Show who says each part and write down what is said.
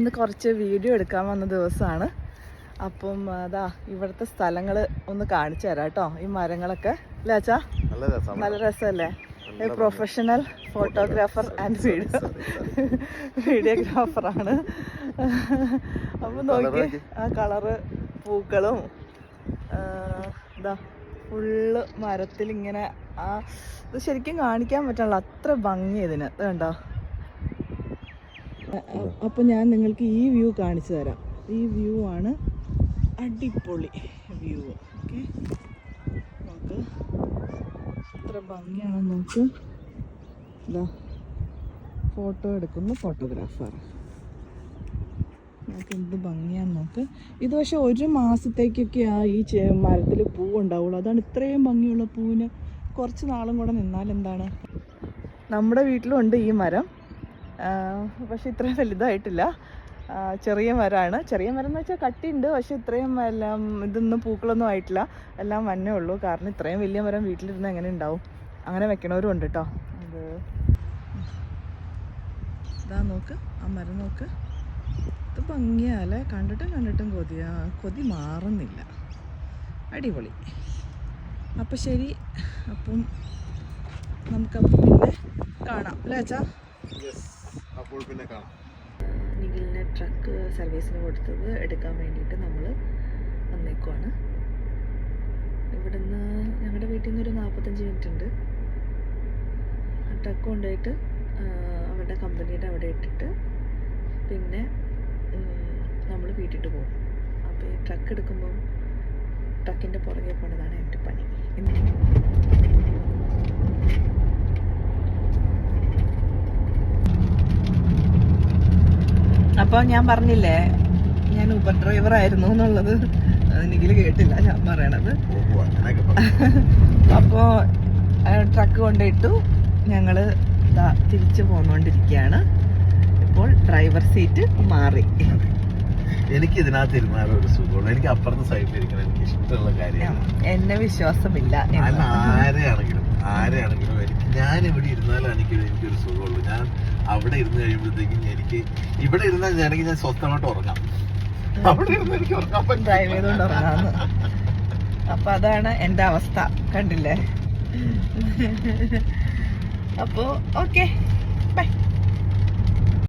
Speaker 1: ഇന്ന് കുറച്ച് വീഡിയോ എടുക്കാൻ വന്ന ദിവസമാണ്. അപ്പം അതാ ഇവിടുത്തെ സ്ഥലങ്ങൾ ഒന്ന് കാണിച്ചു തരാം കേട്ടോ. ഈ മരങ്ങളൊക്കെ. അല്ലേ അച്ഛാ?
Speaker 2: നല്ല
Speaker 1: രസമല്ലേ പ്രൊഫഷണൽ ഫോട്ടോഗ്രാഫർ ആൻഡ് വീഡിയോ വീഡിയോഗ്രാഫറാണ് അപ്പം നോക്കി. ആ കളറ് പൂക്കളും ഇതാ ഫുള്ള് മരത്തിൽ ഇങ്ങനെ ആ ഇത് ശരിക്കും കാണിക്കാൻ പറ്റണല്ലോ അത്ര ഭംഗി ഇതിന്. ഇത് കണ്ടോ? അപ്പം ഞാൻ നിങ്ങൾക്ക് ഈ വ്യൂ കാണിച്ചു തരാം. ഈ വ്യൂ ആണ് അടിപൊളി വ്യൂ ഓക്കെ നമുക്ക് എത്ര ഭംഗിയാണെന്ന് നോക്ക്. ഇതാ ഫോട്ടോ എടുക്കുന്ന ഫോട്ടോഗ്രാഫർ നമുക്ക് എന്ത് ഭംഗിയാന്ന് നോക്ക്. ഇത് പക്ഷെ ഒരു മാസത്തേക്കൊക്കെ ആ ഈ മരത്തിൽ പൂ ഉണ്ടാവുള്ളൂ. അതാണ് ഇത്രയും ഭംഗിയുള്ള പൂവിന് കുറച്ച് നാളും കൂടെ നിന്നാൽ എന്താണ്? നമ്മുടെ വീട്ടിലുണ്ട് ഈ മരം. പക്ഷെ ഇത്രയും വലുതായിട്ടില്ല. ചെറിയ മരമാണ് ചെറിയ മരം എന്ന് വെച്ചാൽ കട്ടിയുണ്ട് പക്ഷെ ഇത്രയും എല്ലാം ഇതൊന്നും പൂക്കളൊന്നും ആയിട്ടില്ല. എല്ലാം വന്നേ ഉള്ളൂ. കാരണം ഇത്രയും വലിയ മരം വീട്ടിലിരുന്ന് എങ്ങനെ ഉണ്ടാവും അങ്ങനെ വെക്കണവരും ഉണ്ട് കേട്ടോ അത് ഇതാ നോക്ക്. ആ മരം നോക്ക്. ഇത് ഭംഗിയാലേ കണ്ടിട്ടും കണ്ടിട്ടും കൊതിയാ. കൊതി മാറുന്നില്ല. അടിപൊളി. അപ്പം ശരി. അപ്പം നമുക്കപ്പം പിന്നെ കാണാം. അല്ലേ അച്ഛാ?
Speaker 2: അപ്പോൾ പിന്നെ കാണാം.
Speaker 1: നിഖിലിനെ ട്രക്ക് സർവീസിന് കൊടുത്തത് എടുക്കാൻ വേണ്ടിയിട്ട് നമ്മൾ വന്നേക്കുവാണ്. ഇവിടുന്ന് ഞങ്ങളുടെ വീട്ടിൽ നിന്ന് ഒരു നാൽപ്പത്തഞ്ച് മിനിറ്റ് ഉണ്ട് ട്രക്ക് കൊണ്ടുപോയിട്ട് അവരുടെ കമ്പനിയുടെ അവിടെ ഇട്ടിട്ട് പിന്നെ നമ്മൾ വീട്ടിട്ട് പോകും. അപ്പോൾ ഈ ട്രക്ക് എടുക്കുമ്പം ട്രക്കിന്റെ പുറകെ പോണതാണ് എന്റെ പണി. അപ്പോൾ ഞാൻ പറഞ്ഞില്ലേ ഞാൻ ഊബർ ഡ്രൈവർ ആയിരുന്നു എന്നുള്ളത്. നിഖിൽ കേട്ടില്ല ഞാൻ പറയണത്. അപ്പോൾ ട്രക്ക് കൊണ്ടിട്ടു. ഞങ്ങൾ ഇതാ തിരിച്ചു പോന്നുകൊണ്ടിരിക്കുകയാണ് ഇപ്പോൾ ഡ്രൈവർ സീറ്റ് മാറി.
Speaker 2: എനിക്ക് ഇതിനകത്ത് ഇരുന്നാലും ഒരു സുഖമുള്ളൂ. എനിക്ക് അപ്പുറത്തെ സൈഡിൽ ഇരിക്കണം. എനിക്ക് ഇഷ്ടമുള്ള കാര്യമാണ്.
Speaker 1: എന്നെ വിശ്വാസമില്ല.
Speaker 2: ആരെയാണെങ്കിലും ആരെയാണെങ്കിലും എനിക്ക് ഞാൻ ഇവിടെ ഇരുന്നാലും എനിക്ക് എനിക്കൊരു സുഖമുള്ളൂ. ഞാൻ അവിടെ ഇരുന്ന് കഴിയുമ്പോഴത്തേക്കും എനിക്ക് ഇവിടെ ഇരുന്നാൽ ഞാനെങ്കിൽ ഞാൻ സ്വസ്ഥമായിട്ട് ഉറങ്ങാം. അവിടെ ഇരുന്ന് എനിക്ക് ഉറങ്ങാൻ
Speaker 1: ഡ്രൈവ് ചെയ്തുകൊണ്ട് ഉറങ്ങാന്ന്. അപ്പൊ അതാണ് എന്റെ അവസ്ഥ. കണ്ടില്ലേ? അപ്പോ ഓക്കെ ബൈ